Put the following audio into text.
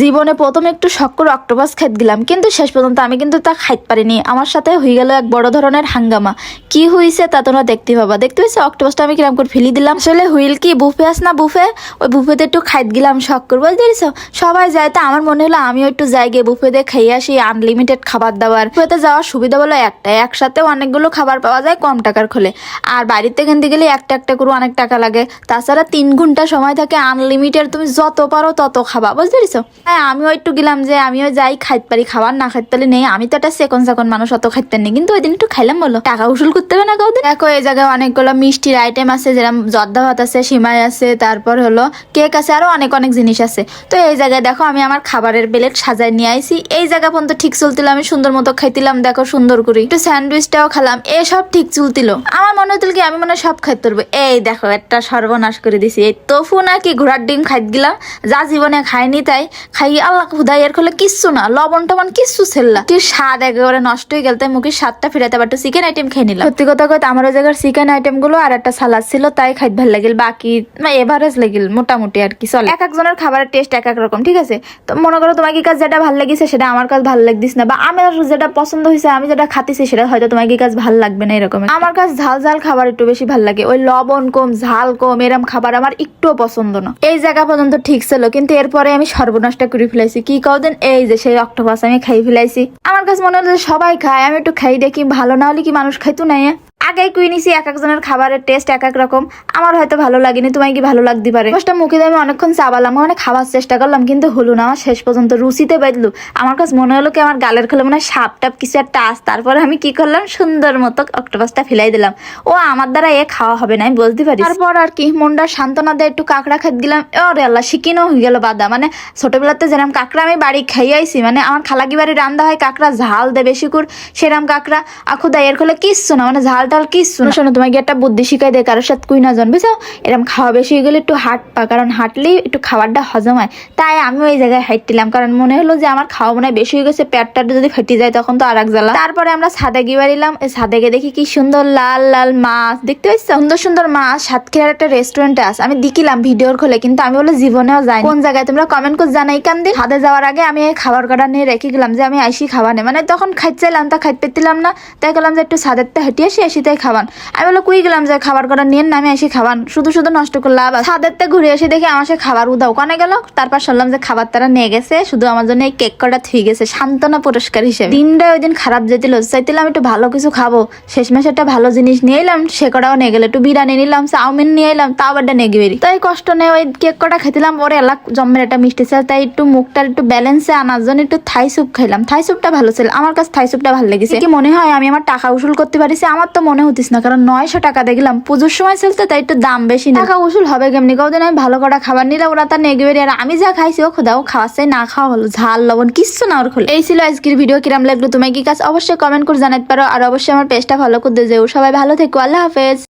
জীবনে প্রথমে একটু শখ করে অক্টোপাস খাইতে গেলাম, কিন্তু শেষ পর্যন্ত আমি কিন্তু তা খাইতে পারিনি। আমার সাথে হয়ে গেল এক বড় ধরনের হাঙ্গামা। কি হয়েছে তা তোমরা দেখতে পাবা। দেখতে পাচ্ছ অক্টোপাসটা আমি কিরম করে ফেলি দিলাম। আসলে হুইল কি, বুফে আস না বুফে? ওই বুফেতে একটু খাইতে গেলাম শখ করে বুঝতে সবাই যায়, তো আমার মনে হলো আমিও একটু যাই গিয়ে বুফেতে খেয়ে আসি আনলিমিটেড খাবার দাবার। বুফেতে যাওয়ার সুবিধা বলো একটা একসাথে অনেকগুলো খাবার পাওয়া যায় কম টাকার খোলে। আর বাড়িতে কিনতে গেলে একটা একটা করে অনেক টাকা লাগে। তাছাড়া তিন ঘণ্টা সময় থাকে আনলিমিটেড তুমি যত পারো তত খাবা, বুঝতে পেরেছ? হ্যাঁ আমিও একটু গেলাম যে আমিও যাই, খাইতে পারি, খাবার না খাইতে পারি, নেই। আমি তো একটা সেকন্ড সেকন্ড মানুষ, অত খাইতে নেই। কিন্তু ওই দিন একটু খাইলাম, বলো। টাকা উসুল করতে হবে না কাউদের দেখো, এই জায়গায় অনেকগুলো মিষ্টির আইটেম আছে, যেরকম জর্দা ভাত আছে, সিমাই আছে, তারপর হলো কেক আছে, আরও অনেক অনেক জিনিস আছে। তো এই জায়গায় দেখো, আমি আমার খাবারের প্লেট সাজায় নিয়ে আইছি। এই জায়গা পর্যন্ত ঠিক চলছিল আমি সুন্দর মতো খাইতিলাম, দেখো, সুন্দর করে। একটু স্যান্ডউইচটাও খেলাম এসব ঠিক চলছিল আমার মনে হতো কি, আমি মনে সব খাইতে পারব। এই দেখো, একটা সর্বনাশ করে দিছি। এই তোফু নাকি ঘোড়ার ডিম খাইতে গেলাম, যা জীবনে খাইনি তাই খাই আল্লাহ খুদাই এর ফলে কিচ্ছু না লবণ টবণ কিচ্ছু ছেললা কি স্বাদ একেবারে নষ্ট হয়ে গেল তাই মুখের স্বাদটা ফিরাতে পারতো চিকেন আইটেম খেয়ে নিলাম। সত্যি কথা কথা আমার ওই জায়গার চিকেন আইটেমগুলো আর একটা সালাদ ছিল তাই খাইতে ভালো লাগিল বাকি এভারেজ লাগিল মোটামুটি আর কি চলে। এক একজনের খাবারের টেস্ট এক এক রকম ঠিক আছে? তো মনে করো তোমার কি কাজ যেটা ভালো লাগিছে সেটা আমার কাছে ভালো লাগদিস না বা আমার যেটা পছন্দ হয়েছে আমি যেটা খাতেছি সেটা হয়তো তোমাকে কি কাজ ভালো লাগবে না এরকম আমার কাছে ঝাল ঝাল খাবার একটু বেশি ভালো লাগে ওই লবণ কম ঝাল কম এরম খাবার আমার একটুও পছন্দ না। এই জায়গা পর্যন্ত ঠিক ছিল কিন্তু এরপরে আমি সর্বনাশটা করে ফেলাইছি। কি কদিন এই যে সেই অক্টোপাস আমি খাই ফেলাইছি। আমার কাছে মনে হলো সবাই খায়, আমি একটু খাই দেখি, ভালো না হলে কি মানুষ খাইতো না আগেই কুই নিছি, এক একজনের খাবারের টেস্ট এক এক রকম। আমার হয়তো ভালো লাগেনি, তোমায় কি ভালো লাগতে পারে? ফার্স্টটা মুখে দিয়ে আমি অনেকক্ষণ চাবালাম মানে খাবার চেষ্টা করলাম, কিন্তু হলো না, আমার শেষ পর্যন্ত রুচিতে বাজলো আমার কাছে মনে হলো কি, আমার গালের খোলে মনে হয় সাপ টাপ কিছু একটা আস তারপরে আমি কি করলাম, সুন্দর মতো অক্টোপাসটা ফেলাই দিলাম। ও আমার দ্বারা এ খাওয়া হবে না, আমি বলতে পারি তারপর আর কি মনটা সান্ত্বনা দিয়ে একটু কাঁকড়া খাত দিলাম। ওরে আল্লাহ, শিখিনও হয়ে গেল বাদা। মানে ছোটবেলাতে যেরকম কাঁকড়া আমি বাড়ি খাইয়াইছি মানে আমার খালাকি বাড়ি রান্দা হয় কাঁকড়া ঝাল দে বেশি করে, সেরাম কাঁকড়া। দাই এর খোলে কিচ্ছু না মানে ঝাল টাল কিচ্ছু না। শোনো তোমাকে একটা বুদ্ধি শিখাই দেয় কারোর সাথে কুই না জন বুঝছ? এরকম খাওয়া বেশি হয়ে গেলে একটু হাট পা কারণ হাঁটলেই একটু খাবারটা হজম হয়। তাই আমি ওই জায়গায় হাঁটছিলাম, কারণ মনে হলো যে আমার খাওয়া মনে বেশি হয়ে গেছে, পেটটা যদি ফেটে যায় তখন তো আর এক জ্বালা। তারপরে আমরা সাদে গিয়ে বাড়িলাম, এই সাদে গিয়ে দেখি কি সুন্দর লাল লাল মাছ, দেখতে পাচ্ছি? সুন্দর সুন্দর মাছ, সাতক্ষীরার একটা রেস্টুরেন্টে আছে। আমি দেখিলাম ভিডিওর খোলে, কিন্তু আমি বলে জীবনেও যাই কোন জায়গায় তোমরা কমেন্ট করে জানাই, কান দিন সাদে যাওয়ার আগে আমি এই খাবার কাটা নিয়ে রেখে গেলাম যে আমি আইসি খাওয়া নেই মানে তখন খাইছিলাম তা খাইতে পেতিলাম না, তাই গেলাম যে একটু সাদের তে হেঁটে আসি আসি তাই খাবান আমি বলে কুই গেলাম যে খাবার কটা নিয়ে নামে আমি এসে খাবান শুধু শুধু নষ্ট করলে আবার। সাদের তে ঘুরে এসে দেখি আমার সে খাবার উদাও কানে গেল? তারপর শুনলাম যে খাবার তারা নিয়ে গেছে, শুধু আমার জন্য এই কেক কটা থুই গেছে, সান্ত্বনা পুরস্কার হিসেবে। দিনটা ওই দিন খারাপ যেতেছিল চাইছিলাম একটু ভালো কিছু খাব। শেষমেশ একটা ভালো জিনিস নিয়ে এলাম, সে কটাও নিয়ে গেলে। একটু বিরিয়ানি নিলাম, চাউমিন নিয়ে এলাম, তাও আবার নেগে বেরি তাই কষ্ট নেই ওই কেক কটা খেতেলাম পরে এলাক জম্মের একটা মিষ্টি ছিল তাই একটু মুখটা একটু ব্যালেন্সে আনার জন্য একটু থাই স্যুপ খাইলাম। থাই স্যুপটা ভালো ছিল, আমার কাছে থাই স্যুপটা ভালো লেগেছে। কি মনে হয়, আমি আমার টাকা উসুল করতে পারিছি? আমার তো মনে হতিস না কারণ নয়শো টাকা দেখলাম পুজোর সময় চলতে তাই একটু দাম বেশি না। টাকা উসুল হবে কেমনি? কদিন আমি ভালো কটা খাবার নিলে ওরা তার নেগে বেরিয়ে আর আমি যা খাইছি ও খোদাও খাওয়া চাই না খাওয়া হলো ঝাল লবণ কিচ্ছু না ওর খুলে। এই ছিল আজকের ভিডিও কিরাম লাগল তুমি কি কাজ? অবশ্যই কমেন্ট করে জানাতে পারো আর অবশ্যই আমার পেজটা ফলো করতে যেও। সবাই ভালো থেকো আল্লাহ হাফেজ।